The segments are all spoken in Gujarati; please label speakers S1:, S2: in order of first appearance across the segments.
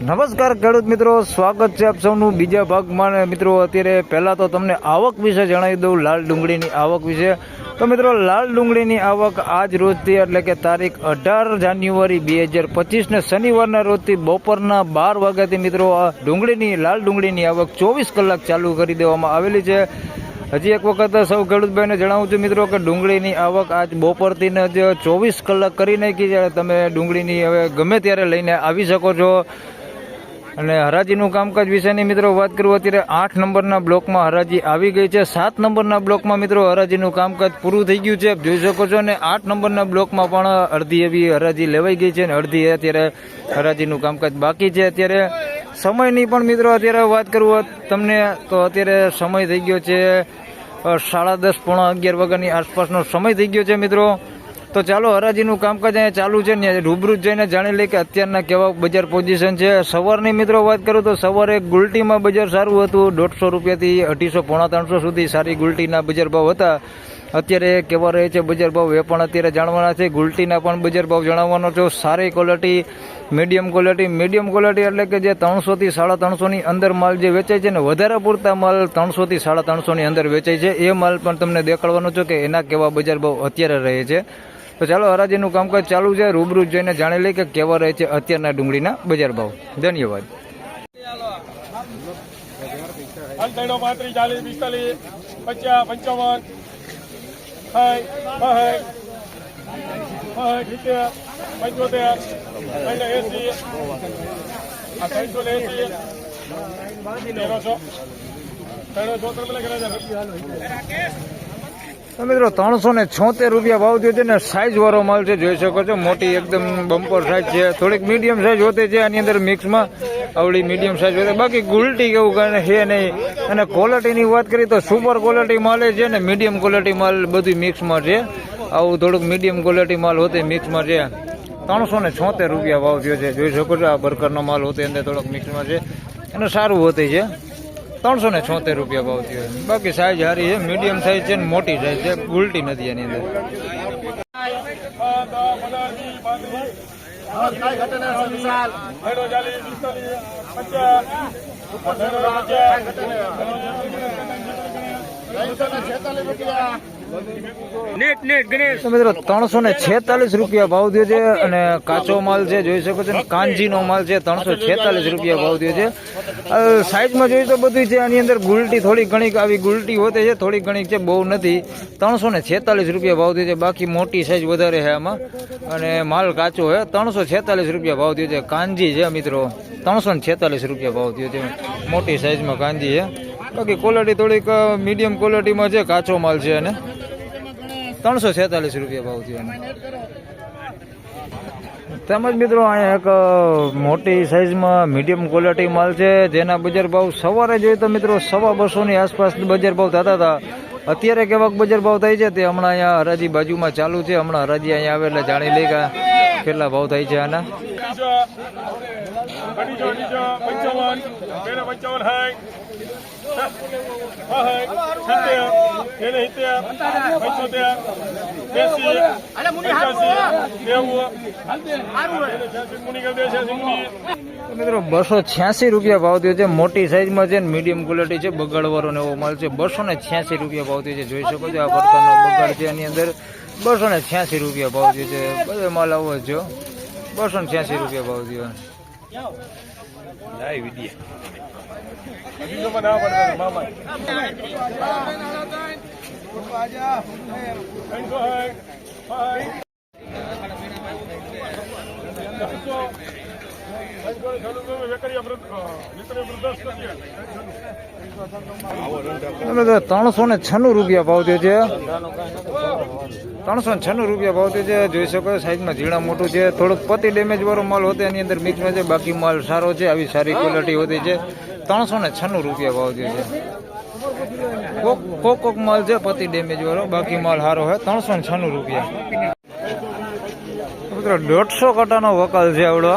S1: નમસ્કાર ખેડૂત મિત્રો, સ્વાગત છે આપ સૌનું બીજા ભાગમાં. મિત્રો, અત્યારે પહેલાં તો તમને આવક વિશે જણાવી દઉં, લાલ ડુંગળીની આવક વિશે. તો મિત્રો, લાલ ડુંગળીની આવક આજ રોજથી, એટલે કે તારીખ અઢાર જાન્યુઆરી બે હજાર પચીસને શનિવારના રોજથી બપોરના બાર વાગ્યાથી મિત્રો, આ ડુંગળીની, લાલ ડુંગળીની આવક ચોવીસ કલાક ચાલુ કરી દેવામાં આવેલી છે. હજી એક વખત સૌ ખેડૂતભાઈને જણાવું છું મિત્રો, કે ડુંગળીની આવક આજ બપોરથી જ ચોવીસ કલાક કરી નાખી છે. તમે ડુંગળીની હવે ગમે ત્યારે લઈને આવી શકો છો. અને હરાજીનું કામકાજ વિશેની મિત્રો વાત કરું, અત્યારે આઠ નંબરના બ્લોકમાં હરાજી આવી ગઈ છે. સાત નંબરના બ્લોકમાં મિત્રો હરાજીનું કામકાજ પૂરું થઈ ગયું છે. જોઈ શકો છો અને આઠ નંબરના બ્લોકમાં પણ અડધી એવી હરાજી લેવાઈ ગઈ છે અને અડધી અત્યારે હરાજીનું કામકાજ બાકી છે. અત્યારે સમયની પણ મિત્રો અત્યારે વાત કરું તમને તો અત્યારે સમય થઈ ગયો છે સાડા દસ પોણા અગિયાર વાગ્યાની આસપાસનો સમય થઈ ગયો છે મિત્રો. તો ચાલો હરાજીનું કામકાજ અહીંયા ચાલુ છે ને રૂબરૂ જઈને જાણી લઈએ કે અત્યારના કેવા બજાર પોઝિશન છે. સવારની મિત્રો વાત કરું તો સવારે ગુલટીમાં બજાર સારું હતું. દોઢસો રૂપિયાથી અઢીસો, પોણા ત્રણસો સુધી સારી ગુલટીના બજાર ભાવ હતા. અત્યારે કેવા રહે છે બજાર ભાવ એ પણ અત્યારે જાણવાના છે. ગુલટીના પણ બજાર ભાવ જણાવવાનો છો. સારી quality medium quality medium quality એટલે કે જે ત્રણસોથી સાડા ત્રણસોની અંદર માલ જે વેચાય છે ને વધારે પૂરતા માલ ત્રણસોથી સાડા ત્રણસોની અંદર વેચાય છે. એ માલ પણ તમને દેખાડવાનો છો કે એના કેવા બજાર ભાવ અત્યારે રહે છે. તો ચાલો હરાજીનું કામકાજ ચાલુ છે. રૂબરૂ જઈને જાણી લઈએ કે કેવા રહે છે અત્યારના ડુંગળીના બજાર ભાવ. ધન્યવાદ.
S2: ત્રણસો ત્રણસો ને
S1: તો મિત્રો ત્રણસો ને છોતેર રૂપિયા ભાવ થયો છે ને સાઈઝ વાળો માલ છે, જોઈ શકો છો, મોટી એકદમ બમ્પર સાઈઝ છે. થોડીક મીડિયમ સાઈઝ હોતી છે, આની અંદર મિક્સમાં આવડી મીડિયમ સાઈઝ હોતી બાકી ગુલટી કેવું કાંઈ છે નહીં. અને ક્વોલિટીની વાત કરીએ તો સુપર ક્વોલિટી માલ છે ને મીડિયમ ક્વોલિટી માલ બધું મિક્સમાં છે. આવું થોડુંક મીડિયમ ક્વોલિટી માલ હોતી મિક્સમાં છે. ત્રણસો ને છોતેર રૂપિયા ભાવ થયો છે. જોઈ શકો છો, આ બરકરનો માલ હોતી અંદર થોડોક મિક્સમાં છે. અને સારું હોતે છે. ત્રણસો ને છોતેર રૂપિયા ભાવ થયો બાકી સાઈઝ સારી છે મીડિયમ સાઈઝ છે ને મોટી સાઈઝ છે, ઉલટી નથી એની અંદર.
S2: ચાલીસ પિસ્તાલીસ
S1: તો મિત્રો ત્રણસો ને છેતાલીસ રૂપિયા ભાવ દે છે અને કાચો માલ છે, જોઈ શકો છો કાંજીનો માલ છે ત્રણસો છેતાલીસ રૂપિયા ભાવ દે છે. સાઈઝમાં જોઈએ તો બધું છે, આની અંદર ગુલટી થોડી ઘણી આવી ગુલટી હોતે છે, થોડી ઘણી છે, બહુ નથી. ત્રણસો ને છેતાલીસ રૂપિયા ભાવ દે છે, બાકી મોટી સાઈઝ વધારે છે આમાં. અને માલ કાચો છે ત્રણસો છેતાલીસ રૂપિયા ભાવ દે છે. કાંજી છે, મિત્રો ત્રણસો ને છેતાલીસ રૂપિયા ભાવ દે છે. મોટી સાઈઝમાં કાંજી છે. બાકી ક્વોલિટી થોડીક મીડિયમ ક્વોલિટીમાં છે, કાચો માલ છે અને. ત્રણસો છેતાલીસ રૂપિયા ભાવ થયો. તેમજ મિત્રો, અહીંયા એક મોટી સાઇઝમાં મીડિયમ ક્વોલિટી માલ છે, જેના બજાર ભાવ સવારે જોઈએ તો મિત્રો સવા બસોની આસપાસ બજાર ભાવ થતા હતા. અત્યારે કેવાક બજાર ભાવ થાય છે, તે હમણાં અહીંયા હરાજી બાજુમાં ચાલુ છે. હમણાં હરાજી અહીંયા આવે એટલે જાણી લઈ ગયા કેટલા ભાવ થાય છે આના.
S2: અઢીસો અઢીસો અઢીસો, પંચાવન, બેને પંચાવન હાય. સિત્તેર બેને સિત્તેર, પંચોતેર એસી પંચ્યાસી નેવું
S1: મિત્રો, બસો છ્યાસી રૂપિયા ભાવ થયો છે. મોટી સાઈઝમાં છે ને મીડિયમ ક્વોલિટી છે. બગાડવાળો એવો માલ છે. બસો ને છ્યાસી રૂપિયા ભાવ થયો છે. જોઈ શકો છો આ પ્રકારનો બગાડ છે એની અંદર. બસો ને છ્યાસી રૂપિયા ભાવ થયો છે. બધો માલ આવો જો. બસો ને છ્યાસી રૂપિયા ભાવ થયો.
S2: લાઈ મામા. ત્રણસો હાય હાય
S1: ને છન્નું રૂપિયા ભાવ થયો છે ત્રણસો ને છન્નું રૂપિયા ભાવ થયો છે જોઈ શકો સાઈઝમાં ઝીણા મોટું છે. થોડુંક પતિ ડેમેજ વાળો માલ હોતો, એની અંદર મિક્સમાં છે. બાકી માલ સારો છે, આવી સારી ક્વોલિટી હોતી છે. ત્રણસો ને છન્નું રૂપિયા ભાવ થયો છે કોક કોક કોક માલ છે, પતિ ડેમેજ વાળો. બાકી માલ સારો છે. ત્રણસો ને છન્નું રૂપિયા. મિત્રો, દોઢસો કટાનો વકાલ છે આવડો.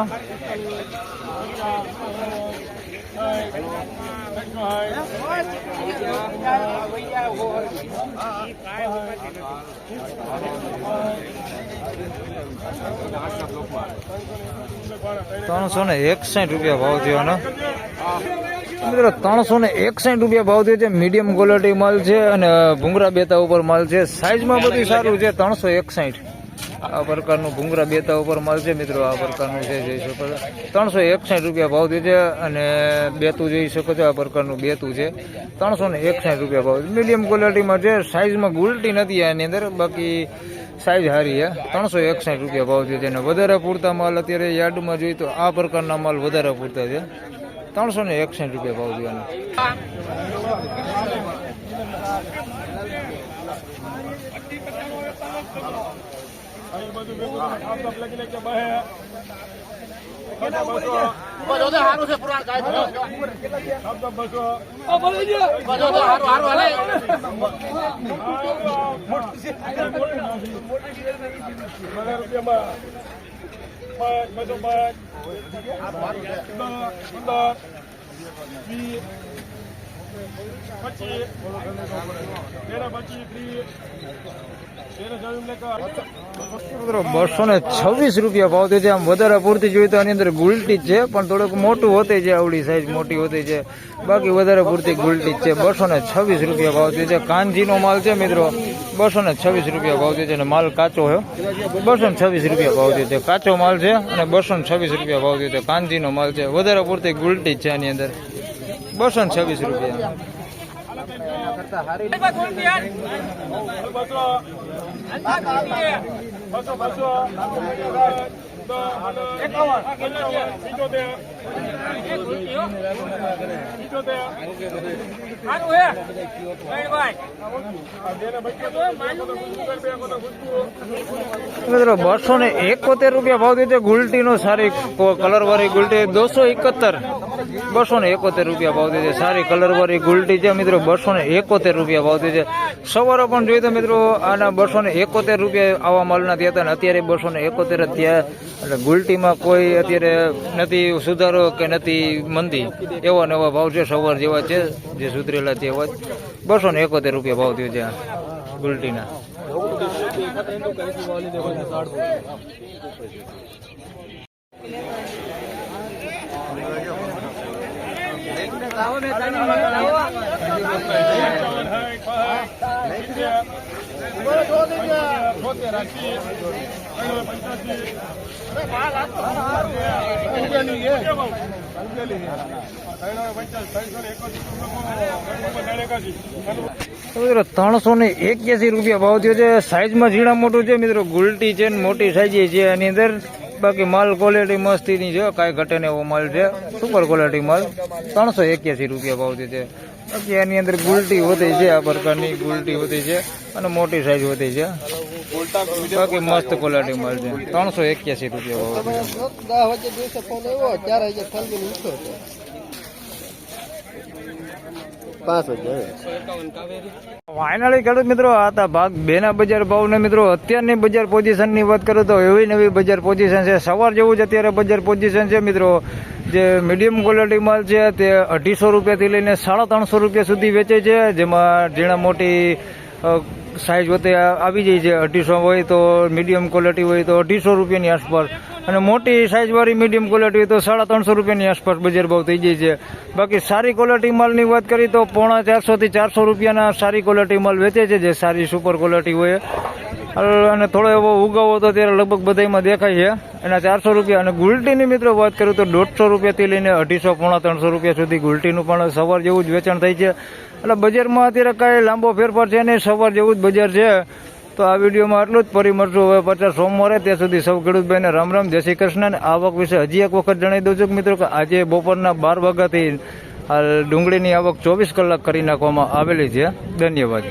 S1: ત્રણસો ને એકસાઠ રૂપિયા ભાવ થયો આનો મિત્રો, ત્રણસો ને એકસાઠ રૂપિયા ભાવ થયો છે. મીડિયમ ક્વોલિટી માલ છે અને ભૂંગરા બેતા ઉપર માલ છે. સાઈઝમાં બધું સારું છે. ત્રણસો એકસાઠ. આ પ્રકારનું ભૂંગરા બેતા ઉપર માલ છે મિત્રો. આ પ્રકારનું છે જોઈ શકો છો. ત્રણસો એકસાઠ રૂપિયા ભાવ છે અને બેતું જોઈ શકો છો, આ પ્રકારનું બેતું છે. ત્રણસો ને એકસાઠ રૂપિયા ભાવ. મીડિયમ ક્વોલિટીમાં છે સાઇઝમાં ગુલટી નથી આની અંદર, બાકી સાઈઝ સારી છે. ત્રણસો એકસાઠ રૂપિયા ભાવ છે. અને વધારે પૂરતા માલ અત્યારે યાર્ડમાં જોઈએ તો આ પ્રકારના માલ વધારે પૂરતા છે. ત્રણસો ને એકસાઠ રૂપિયા ભાવ આનો.
S2: અહીં બધું ભેગું આપ તો લખી લખી બહે
S3: બધો તો હારું છે પુરાણ કાંઈ થતો
S2: આપ તો બસો
S1: ને છવ્વીસ રૂપિયા ભાવ થયો છે. આમ વધારે પૂરતી જોઈએ તો આની અંદર ગુલટી છે, પણ થોડુંક મોટું હોતી છે, આવડી સાઈઝ મોટી હોતી છે. બાકી વધારે પૂરતી ગુલટી છે. બસો ને છવ્વીસ રૂપિયા ભાવ થયો છે. કાનજીનો માલ છે મિત્રો. બસો ને છવ્વીસ રૂપિયા ભાવ થયો છે અને માલ કાચો છે. બસો ને છવ્વીસ રૂપિયા ભાવ થયો છે. કાચો માલ છે અને બસો ને છવ્વીસ રૂપિયા ભાવ થયો છે. કાનજીનો માલ છે. વધારે પૂરતી ગુલટી છે આની અંદર. બસો ને છવ્વીસ રૂપિયા.
S2: બસો બસો
S1: ને એકોતેર રૂપિયા ભાવ દીધો. ગુલટી નો સારી કલર વાળી ગુલટી. દોસો એકોતેર. બસો ને એકોતેર રૂપિયા ભાવ થયો છે સારી કલર વાળી ગુલટી છે મિત્રો બસો ને એકોતેર રૂપિયા ભાવ થયો છે સવારે પણ જોઈએ તો મિત્રો, આના બસો ને એકોતેર રૂપિયા આવા માલના થયા હતા અને અત્યારે બસો ને એકોતેર થયા. એટલે ગુલટીમાં કોઈ અત્યારે નથી સુધારો કે નથી મંદી. એવા નવા ભાવ છે, સવાર જેવા છે, જે સુધરેલા છે એવા જ. બસો ને એકોતેર રૂપિયા ભાવ થયો છે ગુલટીના તો મિત્રો ત્રણસો ને એક્યાસી રૂપિયા ભાવ થયો છે. સાઈઝમાં ઝીણા મોટું છે. મિત્રો ગુલટી છે ને મોટી સાઈઝ છે. એની અંદર બાકી માલ ક્વોલિટી મસ્તીની છે, કાંઈ ઘટે એવો માલ છે. સુપર ક્વોલિટી માલ. ત્રણસો એક્યાસી રૂપિયા ભાવથી છે. બાકી એની અંદર ગુલટી હોતી છે, આ પ્રકારની ગુલટી હોતી છે અને મોટી સાઈઝ હોતી છે. બાકી મસ્ત ક્વોલિટી માલ છે. ત્રણસો એક્યાસી રૂપિયા ભાવ થયો
S3: પાંચ
S1: ફાઇનલી ખેડૂત મિત્રો હતા ભાગ બે ના બજાર ભાવ ને મિત્રો, અત્યારની બજાર પોઝિશનની વાત કરું તો એવી નવી બજાર પોઝિશન છે. સવાર જેવું જ અત્યારે બજાર પોઝિશન છે મિત્રો. જે મીડિયમ ક્વોલિટી માલ છે તે અઢીસો રૂપિયાથી લઈને સાડા ત્રણસો રૂપિયા સુધી વેચે છે. જેમાં ઝીણા મોટી સાઈઝ વચ્ચે આવી જાય છે, અઢીસો હોય તો મીડિયમ ક્વોલિટી હોય તો અઢીસો રૂપિયાની આસપાસ. અને મોટી સાઈઝવાળી મીડિયમ ક્વોલિટી હોય તો સાડા ત્રણસો રૂપિયાની આસપાસ બજાર ભાવ થઈ જાય છે. બાકી સારી ક્વોલિટી માલની વાત કરીએ તો પોણા ચારસોથી ચારસો રૂપિયાના સારી ક્વોલિટી માલ વેચે છે, જે સારી સુપર ક્વોલિટી હોય. અને થોડો એવો ઉગાવો તો ત્યારે લગભગ બધામાં દેખાય છે. એના ચારસો રૂપિયા અને ગુલટીની મિત્રો વાત કરું તો દોઢસો રૂપિયાથી લઈને અઢીસો પોણા ત્રણસો રૂપિયા સુધી ગુલટીનું પણ સવાર જેવું જ વેચાણ થાય છે. એટલે બજારમાં અત્યારે કાંઈ લાંબો ફેરફાર છે નહીં. સવાર જેવું જ બજાર છે. તો આ વિડીયોમાં આટલું જ. ફરી હવે પાછા સોમવારે. ત્યાં સુધી સૌ ખેડૂતભાઈને રામ રામ. જય શ્રી કૃષ્ણ. આવક વિશે હજી એક વખત જણાવી દઉં છું કે મિત્રો કે આજે બપોરના બાર વાગ્યાથી ડુંગળીની આવક ચોવીસ કલાક કરી નાખવામાં આવેલી છે. ધન્યવાદ.